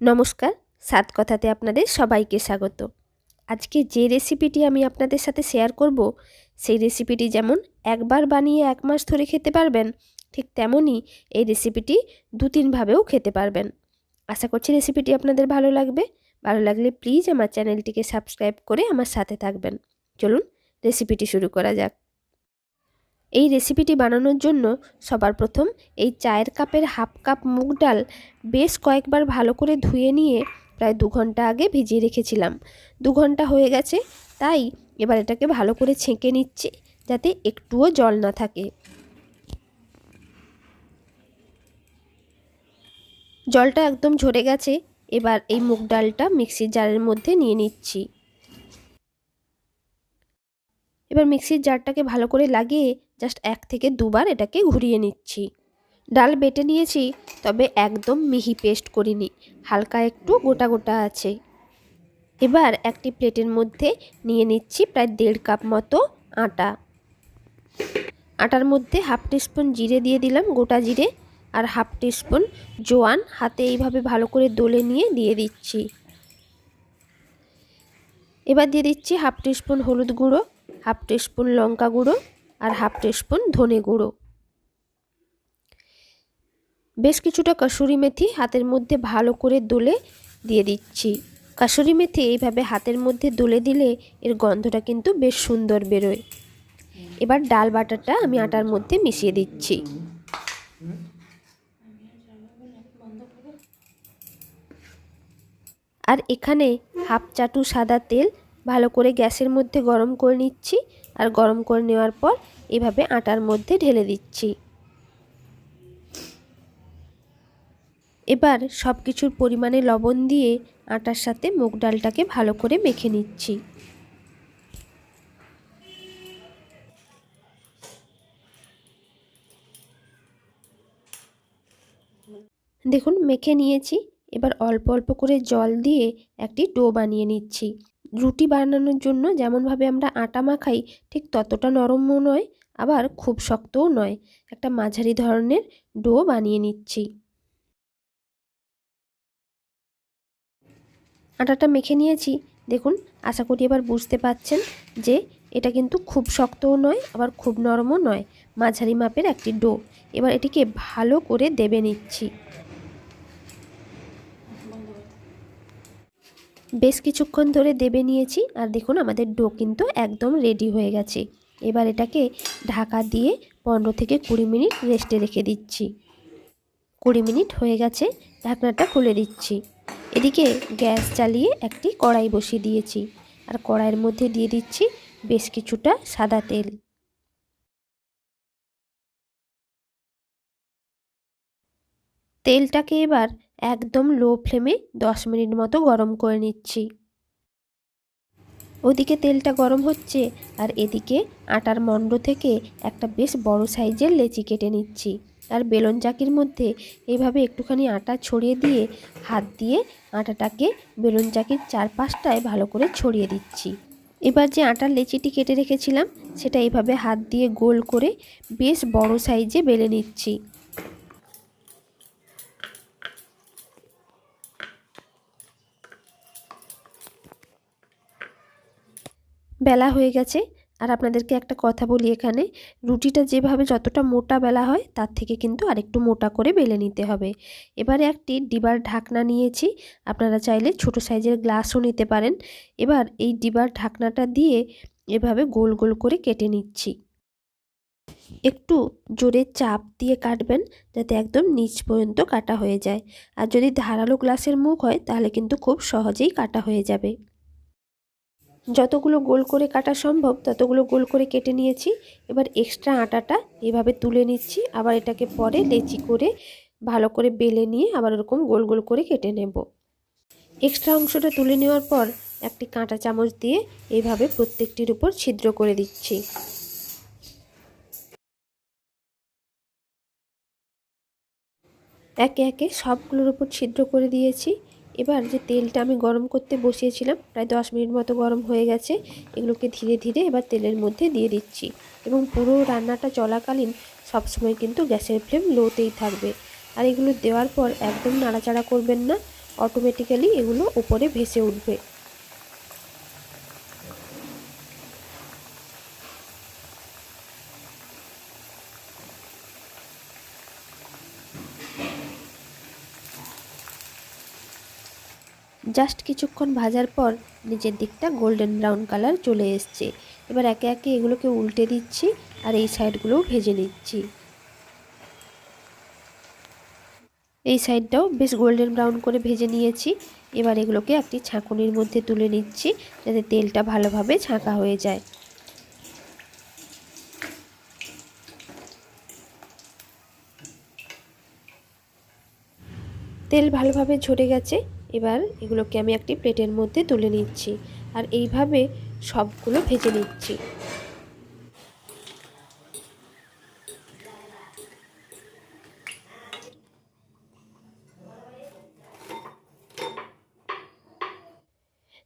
নমস্কার, সাত কথাতে আপনাদের সবাইকে স্বাগত। আজকে যে রেসিপিটি আমি আপনাদের সাথে শেয়ার করব, সেই রেসিপিটি যেমন একবার বানিয়ে এক মাস ধরে খেতে পারবেন, ঠিক তেমনই এই রেসিপিটি দু তিনভাবেও খেতে পারবেন। আশা করছি রেসিপিটি আপনাদের ভালো লাগবে। ভালো লাগলে প্লিজ আমার চ্যানেলটিকে সাবস্ক্রাইব করে আমার সাথে থাকবেন। চলুন রেসিপিটি শুরু করা যাক। এই রেসিপিটি বানানোর জন্য সবার প্রথম এই চায়ের কাপের হাফ কাপ মুগ ডাল বেশ কয়েকবার ভালো করে ধুয়ে নিয়ে প্রায় দু ঘণ্টা আগে ভিজিয়ে রেখেছিলাম। দু ঘণ্টা হয়ে গেছে, তাই এবার এটাকে ভালো করে ছেঁকে নিচ্ছি যাতে একটুও জল না থাকে। জলটা একদম ঝরে গেছে, এবার এই মুগ ডালটা মিক্সির জারের মধ্যে নিয়ে নিচ্ছি। এবার মিক্সির জারটাকে ভালো করে লাগিয়ে জাস্ট এক থেকে দুবার এটাকে ঘুরিয়ে নিচ্ছি। ডাল বেটে নিয়েছি, তবে একদম মিহি পেস্ট করিনি, হালকা একটু গোটা গোটা আছে। এবার একটি প্লেটের মধ্যে নিয়ে নিচ্ছি প্রায় দেড় কাপ মতো আটা। আটার মধ্যে হাফ টিস্পুন জিরে দিয়ে দিলাম, গোটা জিরে, আর হাফ টিস্পুন জোয়ান, হাতে এইভাবে ভালো করে দোলে নিয়ে দিয়ে দিচ্ছি। এবার দিয়ে দিচ্ছি হাফ টিস্পুন হলুদ গুঁড়ো হাফ টিস্পুন লঙ্কা গুঁড়ো আর হাফ টিস্পুন ধনে গুঁড়ো। বেশ কিছুটা কসুরি মেথি হাতের মধ্যে ভালো করে দোলে দিয়ে দিচ্ছি। কাসুরি মেথি এইভাবে হাতের মধ্যে দোলে দিলে এর গন্ধটা কিন্তু বেশ সুন্দর বেরোয়। এবার ডাল বাটাটা আমি আটার মধ্যে মিশিয়ে দিচ্ছি। আর এখানে হাফ চাটু সাদা তেল ভালো করে গ্যাসের মধ্যে গরম করে নিচ্ছি আর গরম করে নেওয়ার পর এভাবে আটার মধ্যে ঢেলে দিচ্ছি। এবার সব কিছুর পরিমাণে লবণ দিয়ে আটার সাথে মুগ ডালটাকে ভালো করে মেখে নিচ্ছি। দেখুন, মেখে নিয়েছি। এবার অল্প অল্প করে জল দিয়ে একটি ডো বানিয়ে নিচ্ছি। রুটি বানানোর জন্য যেমনভাবে আমরা আটা মাখাই, ঠিক ততটা নরমও নয়, আবার খুব শক্তও নয়। একটা মাঝারি ধরনের ডো বানিয়ে নিচ্ছি। আটাটা মেখে নিয়েছি। দেখুন, আশা করি এবার বুঝতে পাচ্ছেন যে এটা কিন্তু খুব শক্তও নয়, আবার খুব নরমও নয়, মাঝারি মাপের একটি ডো। এবার এটিকে ভালো করে দেবে নিচ্ছি। বেশ কিছুক্ষণ ধরে দেবে নিয়েছি আর দেখুন আমাদের ডো কিন্তু একদম রেডি হয়ে গেছে। এবার এটাকে ঢাকা দিয়ে পনেরো থেকে কুড়ি মিনিট রেস্টে রেখে দিচ্ছি। কুড়ি মিনিট হয়ে গেছে, ঢাকনাটা খুলে দিচ্ছি। এদিকে গ্যাস চালিয়ে একটি কড়াই বসিয়ে দিয়েছি আর কড়াইয়ের মধ্যে দিয়ে দিচ্ছি বেশ কিছুটা সাদা তেল। তেলটাকে এবার একদম লো ফ্লেমে দশ মিনিট মতো গরম করে নিচ্ছি। ওদিকে তেলটা গরম হচ্ছে আর এদিকে আটার মণ্ড থেকে একটা বেশ বড় সাইজের লেচি কেটে নিচ্ছি। আর বেলন চাকির মধ্যে এইভাবে একটুখানি আটা ছড়িয়ে দিয়ে হাত দিয়ে আটাটাকে বেলন চাকির চারপাশটায় ভালো করে ছড়িয়ে দিচ্ছি। এবার যে আটার লেচিটি কেটে রেখেছিলাম, সেটা এভাবে হাত দিয়ে গোল করে বেশ বড় সাইজে বেলে নিচ্ছি। বেলা হয়ে গেছে। আর আপনাদেরকে একটা কথা বলি এখানে, রুটিটা যেভাবে যতটা মোটা বেলা হয়, তার থেকে কিন্তু আরেকটু মোটা করে বেলে নিতে হবে। এবারে একটি ডিবার ঢাকনা নিয়েছি, আপনারা চাইলে ছোট সাইজের গ্লাসও নিতে পারেন। এবার এই ডিবার ঢাকনাটা দিয়ে এভাবে গোল গোল করে কেটে নিচ্ছি। একটু জোরে চাপ দিয়ে কাটবেন, যাতে একদম নিচ পর্যন্ত কাটা হয়ে যায়। আর যদি ধারালো গ্লাসের মুখ হয়, তাহলে কিন্তু খুব সহজেই কাটা হয়ে যাবে। যতগুলো গোল করে কাটা সম্ভব, ততগুলো গোল করে কেটে নিয়েছি। এবার এক্সট্রা আটাটা এভাবে তুলে নিচ্ছি। আবার এটাকে পরে লেচি করে ভালো করে বেলে নিয়ে আবার ওরকম গোল গোল করে কেটে নেব। এক্সট্রা অংশটা তুলে নেওয়ার পর একটি কাঁটা চামচ দিয়ে এইভাবে প্রত্যেকটির উপর ছিদ্র করে দিচ্ছি। একে একে সবগুলোর উপর ছিদ্র করে দিয়েছি। এবার যে তেলটা আমি গরম করতে বসিয়েছিলাম, প্রায় দশ মিনিট মতো গরম হয়ে গেছে, এগুলোকে ধীরে ধীরে এবার তেলের মধ্যে দিয়ে দিচ্ছি। এবং পুরো রান্নাটা চলাকালীন সবসময় কিন্তু গ্যাসের ফ্লেম লোতেই থাকবে। আর এগুলো দেওয়ার পর একদম নাড়াচাড়া করবেন না অটোমেটিক্যালি এগুলো উপরে ভেসে উঠবে। জাস্ট কিছুক্ষণ ভাজার পর নিচের দিকটা গোল্ডেন ব্রাউন কালার চলে এসছে। এবার একে একে এগুলোকে উল্টে দিচ্ছি আর এই সাইডগুলোও ভেজে নিচ্ছি। এই সাইডটাও বেশ গোল্ডেন ব্রাউন করে ভেজে নিয়েছি। এবার এগুলোকে একটি ছাঁকুনির মধ্যে তুলে নিচ্ছি যাতে তেলটা ভালোভাবে ছাঁকা হয়ে যায়। তেল ভালোভাবে ঝরে গেছে। এবার এগুলোকে আমি একটি প্লেটের মধ্যে তুলে নিচ্ছি আর এইভাবে সবগুলো ভেজে নিচ্ছি।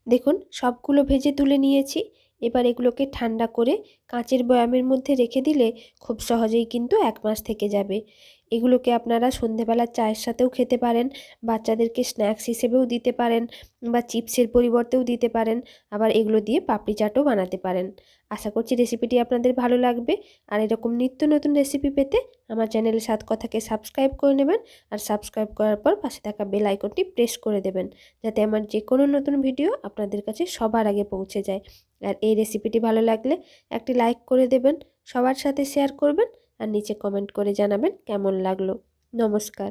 দেখুন, সবগুলো ভেজে তুলে নিয়েছি। এবার এগুলোকে ঠান্ডা করে কাঁচের বয়ামের মধ্যে রেখে দিলে খুব সহজেই কিন্তু এক মাস থেকে যাবে। এগুলোকে আপনারা সন্ধেবেলা চায়ের সাথেও খেতে পারেন, বাচ্চাদেরকে স্ন্যাক্স হিসেবেও দিতে পারেন বা চিপসের পরিবর্তেও দিতে পারেন, আবার এগুলো দিয়ে পাপড়ি চাটও বানাতে পারেন। আশা করছি রেসিপিটি আপনাদের ভালো লাগবে। আর এরকম নিত্য নতুন রেসিপি পেতে আমার চ্যানেলে সাত কথাকে সাবস্ক্রাইব করে নেবেন আর সাবস্ক্রাইব করার পর পাশে থাকা বেল আইকনটি প্রেস করে দেবেন, যাতে আমার যে কোনো নতুন ভিডিও আপনাদের কাছে সবার আগে পৌঁছে যায়। আর এই রেসিপিটি ভালো লাগলে একটি লাইক করে দেবেন, সবার সাথে শেয়ার করবেন আর নিচে কমেন্ট করে জানাবেন কেমন লাগল। নমস্কার।